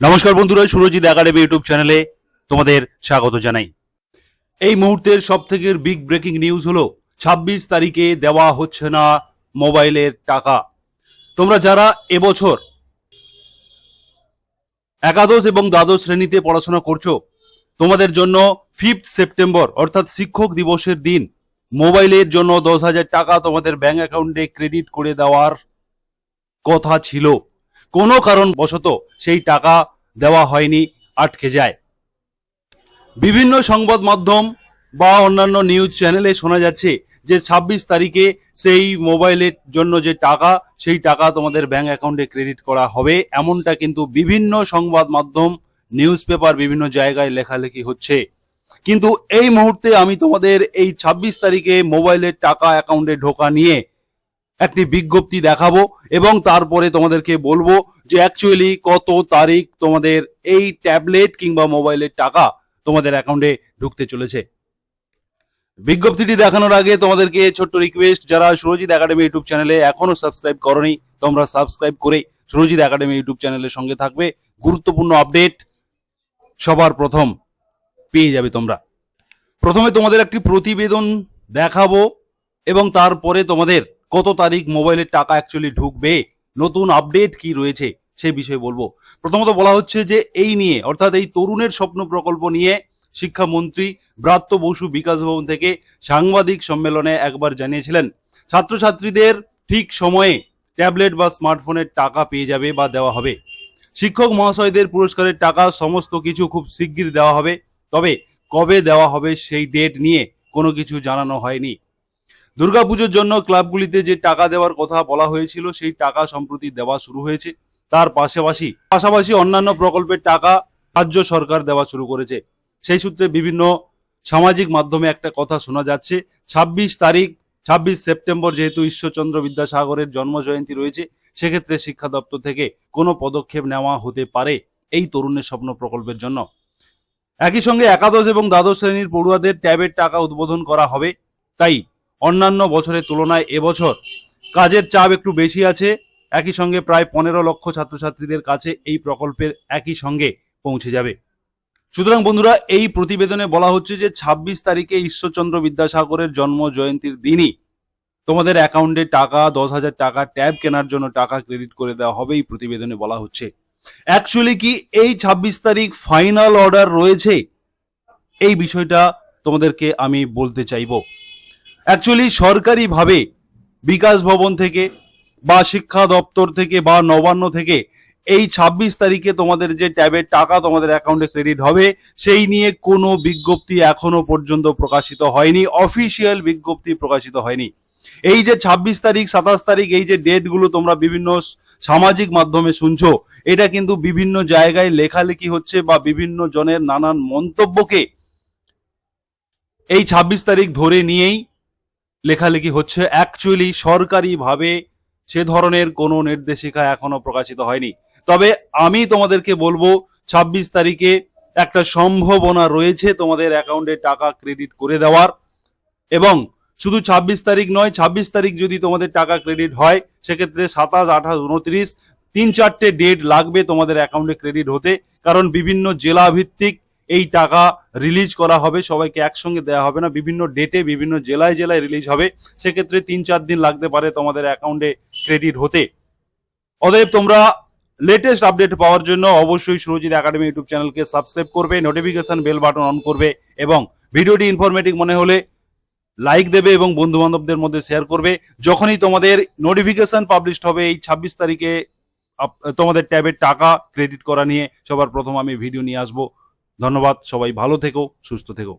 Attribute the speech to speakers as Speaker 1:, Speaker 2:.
Speaker 1: নমস্কার বন্ধুরা, Surajit academy YouTube চ্যানেলে তোমাদের স্বাগত জানাই। এই মুহূর্তের সব থেকে বিগ ব্রেকিং নিউজ হলো, ছাব্বিশ তারিখে দেওয়া হচ্ছে না মোবাইলের টাকা। তোমরা যারা এবছর একাদশ এবং দ্বাদশ শ্রেণীতে পড়াশোনা করছ, তোমাদের জন্য ফিফথ সেপ্টেম্বর অর্থাৎ শিক্ষক দিবসের দিন, মোবাইলের জন্য দশ হাজার টাকা তোমাদের ব্যাংক অ্যাকাউন্টে ক্রেডিট করে দেওয়ার কথা ছিল। কোনো কারণবশত সেই টাকা দেওয়া হয়নি, আটকে যায়। বিভিন্ন সংবাদ মাধ্যম বা অন্যান্য নিউজ চ্যানেলে শোনা যাচ্ছে যে ছাব্বিশ তারিখে সেই মোবাইলের জন্য যে টাকা, সেই টাকা তোমাদের ব্যাংক অ্যাকাউন্টে ক্রেডিট করা হবে। এমনটা কিন্তু বিভিন্ন সংবাদ মাধ্যম, নিউজ পেপার বিভিন্ন জায়গায় লেখালেখি হচ্ছে। কিন্তু এই মুহূর্তে আমি তোমাদের এই ছাব্বিশ তারিখে মোবাইলের টাকা অ্যাকাউন্টে ঢোকা নিয়ে একটি বিজ্ঞপ্তি দেখাবো এবং তারপরে তোমাদেরকে বলব যে অ্যাকচুয়ালি কত তারিখ তোমাদের এই ট্যাবলেট কিংবা মোবাইলের টাকা তোমাদের অ্যাকাউন্টে ঢুকতে চলেছে। বিজ্ঞপ্তিটি দেখানোর আগে তোমাদেরকে ছোট্ট রিকোয়েস্ট যারা সুরজিৎ একাডেমি ইউটিউব চ্যানেলে এখনও সাবস্ক্রাইব করনি, তোমরা সাবস্ক্রাইব করে সুরজিৎ একাডেমি ইউটিউব চ্যানেলের সঙ্গে থাকবে। গুরুত্বপূর্ণ আপডেট সবার প্রথম পেয়ে যাবে তোমরা। প্রথমে তোমাদের একটি প্রতিবেদন দেখাবো এবং তারপরে তোমাদের কত তারিখ মোবাইলের টাকা অ্যাকচুয়ালি ঢুকবে, নতুন আপডেট কি রয়েছে, সে বিষয়ে বলব। প্রথমত বলা হচ্ছে যে এই নিয়ে, অর্থাৎ এই তরুণের স্বপ্ন প্রকল্প নিয়ে শিক্ষামন্ত্রী ব্রাত্য বসু বিকাশ ভবন থেকে সাংবাদিক সম্মেলনে একবার জানিয়েছিলেন, ছাত্রছাত্রীদের ঠিক সময়ে ট্যাবলেট বা স্মার্টফোনের টাকা পেয়ে যাবে বা দেওয়া হবে। শিক্ষক মহাশয়দের পুরস্কারের টাকা সমস্ত কিছু খুব শিগগির দেওয়া হবে, তবে কবে দেওয়া হবে সেই ডেট নিয়ে কোনো কিছু জানানো হয়নি। দুর্গাপুজোর জন্য ক্লাবগুলিতে যে টাকা দেওয়ার কথা বলা হয়েছিল, সেই টাকা সম্প্রতি দেওয়া শুরু হয়েছে। তার পাশাপাশি পাশাপাশি অন্যান্য প্রকল্পের টাকা রাজ্য সরকার দেওয়া শুরু করেছে। সেই সূত্রে বিভিন্ন সামাজিক মাধ্যমে একটা কথা শোনা যাচ্ছে। ছাব্বিশ তারিখ, ছাব্বিশ সেপ্টেম্বর যেহেতু ঈশ্বরচন্দ্র বিদ্যাসাগরের জন্ম জয়ন্তী রয়েছে, সেক্ষেত্রে শিক্ষা দপ্তর থেকে কোনো পদক্ষেপ নেওয়া হতে পারে এই তরুণের স্বপ্ন প্রকল্পের জন্য। একই সঙ্গে একাদশ এবং দ্বাদশ শ্রেণির পড়ুয়াদের ট্যাবের টাকা উদ্বোধন করা হবে। তাই অন্যান্য বছরের তুলনায় এবছর কাজের চাপ একটু বেশি আছে। একই সঙ্গে প্রায় পনেরো লক্ষ ছাত্রছাত্রীদের কাছে এই প্রকল্পের একই সঙ্গে পৌঁছে যাবে। সুতরাং বন্ধুরা, এই প্রতিবেদনে বলা হচ্ছে যে ছাব্বিশ তারিখে ঈশ্বরচন্দ্র বিদ্যাসাগরের জন্ম জয়ন্তীর দিনই তোমাদের অ্যাকাউন্টে টাকা, দশ হাজার টাকা, ট্যাব কেনার জন্য টাকা ক্রেডিট করে দেওয়া হবে এই প্রতিবেদনে বলা হচ্ছে। অ্যাকচুয়ালি কি এই ছাব্বিশ তারিখ ফাইনাল অর্ডার রয়েছে? এই বিষয়টা তোমাদেরকে আমি বলতে চাইব। অ্যাকচুয়ালি সরকারিভাবে বিকাশ ভবন থেকে বা শিক্ষা দপ্তর থেকে বা নবান্ন থেকে এই ছাব্বিশ তারিখে তোমাদের যে ট্যাবের টাকা তোমাদের অ্যাকাউন্টে ক্রেডিট হবে, সেই নিয়ে কোনো বিজ্ঞপ্তি এখনও পর্যন্ত প্রকাশিত হয়নি অফিসিয়াল বিজ্ঞপ্তি প্রকাশিত হয়নি। এই যে ছাব্বিশ তারিখ, সাতাশ তারিখ, এই যে ডেটগুলো তোমরা বিভিন্ন সামাজিক মাধ্যমে শুনছো, এটা কিন্তু বিভিন্ন জায়গায় লেখালেখি হচ্ছে বা বিভিন্ন জনের নানান মন্তব্যকে এই ছাব্বিশ তারিখ ধরে নিয়েই লেখালেখি হচ্ছে অ্যাকচুয়ালি সরকারিভাবে সে ধরনের কোনো নির্দেশিকা এখনও প্রকাশিত হয়নি। তবে আমি তোমাদেরকে বলব, ছাব্বিশ তারিখে একটা সম্ভাবনা রয়েছে তোমাদের অ্যাকাউন্টে টাকা ক্রেডিট করে দেওয়ার। এবং শুধু ছাব্বিশ তারিখ নয়, ছাব্বিশ তারিখ যদি তোমাদের টাকা ক্রেডিট হয়, সেক্ষেত্রে সাতাশ, আঠাশ, উনত্রিশ, তিন চারটে ডেট লাগবে তোমাদের অ্যাকাউন্টে ক্রেডিট হতে। কারণ বিভিন্ন জেলা ভিত্তিক এই টাকা রিলিজ করা হবে, সবাইকে একসঙ্গে দেওয়া হবে না। বিভিন্ন ডেটে বিভিন্ন জেলায় জেলায় রিলিজ হবে। সেক্ষেত্রে তিন চার দিন লাগতে পারে তোমাদের অ্যাকাউন্টে ক্রেডিট হতে। অতএব তোমরা লেটেস্ট আপডেট পাওয়ার জন্য অবশ্যই সুরজিৎ একাডেমি ইউটিউব চ্যানেলকে সাবস্ক্রাইব করবে নোটিফিকেশন বেল বাটন অন করবে এবং ভিডিওটি ইনফরমেটিভ মনে হলে লাইক দেবে এবং বন্ধু বান্ধবদের মধ্যে শেয়ার করবে। যখনই তোমাদের নোটিফিকেশন পাবলিশড হবে, এই ছাব্বিশ তারিখে তোমাদের ট্যাবের টাকা ক্রেডিট করা নিয়ে সবার প্রথম আমি ভিডিও নিয়ে আসব। ধন্যবাদ সবাই ভালো থেকো সুস্থ থেকো।